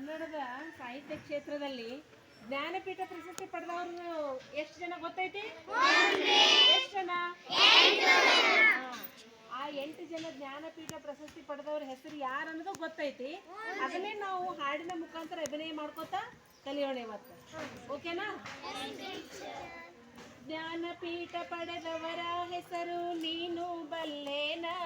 ಕನ್ನಡದ ಸಾಹಿತ್ಯ ಕ್ಷೇತ್ರದಲ್ಲಿ ಜ್ಞಾನಪೀಠ ಪ್ರಶಸ್ತಿ ಪಡೆದವರು ಎಷ್ಟು ಜನ ಗೊತ್ತೈತಿ? ಎಷ್ಟು ಜನ. ಆ ಎಂಟು ಜನ ಜ್ಞಾನಪೀಠ ಪ್ರಶಸ್ತಿ ಪಡೆದವ್ರ ಹೆಸರು ಯಾರು ಅನ್ನೋದು ಗೊತ್ತೈತಿ. ಅದನ್ನೇ ನಾವು ಹಾಡಿನ ಮುಖಾಂತರ ಅಭಿನಯ ಮಾಡ್ಕೋತ ಕಲಿಯೋಣ ಇವತ್ತು. ಓಕೆನಾ? ಜ್ಞಾನಪೀಠ ಪಡೆದವರ ಹೆಸರು ನೀನು ಬಲ್ಲೇನಾ?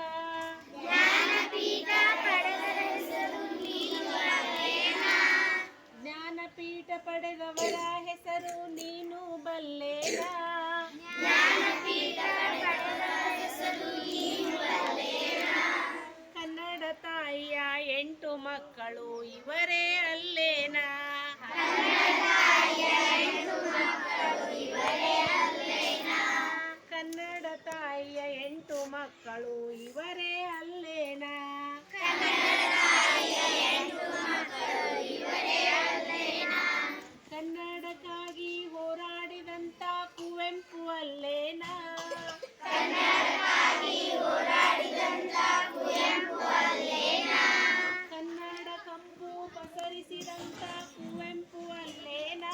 ಎಂಟು ಮಕ್ಕಳು ಇವರೇ ಅಲ್ಲೇನಾ? ಪಸರಿಸಿದಂತ ಕುವೆಂಪು ಅಲ್ಲೇನಾ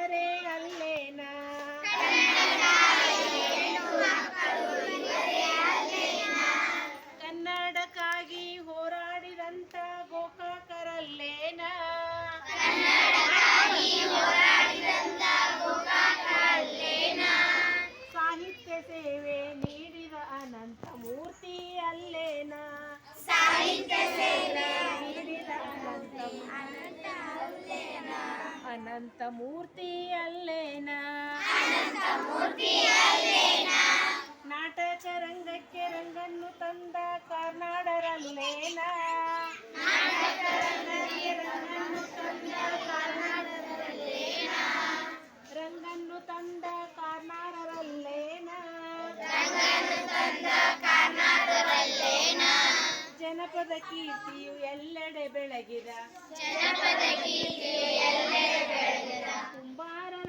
ಇವರೇ ಅಲ್ಲೇನಾ? ಕನ್ನಡಕ್ಕಾಗಿ ಹೋರಾಡಿದಂತ ಅನಂತ ಮೂರ್ತಿ ಅಲ್ಲೇನಾ ನಾಟಕ ರಂಗಕ್ಕೆ ರಂಗನ್ನು ತಂದ ಕಾರ್ನಾಡರಲ್ಲೇನಾ? ರಂಗನ್ನು ತಂದ ಕಾರ್ನಾಡರಲ್ಲೇನಾ? ಜನಪದ ಕೀರ್ತಿಯು ಎಲ್ಲೆಡೆ ಬೆಳಗಿದ. Tombaram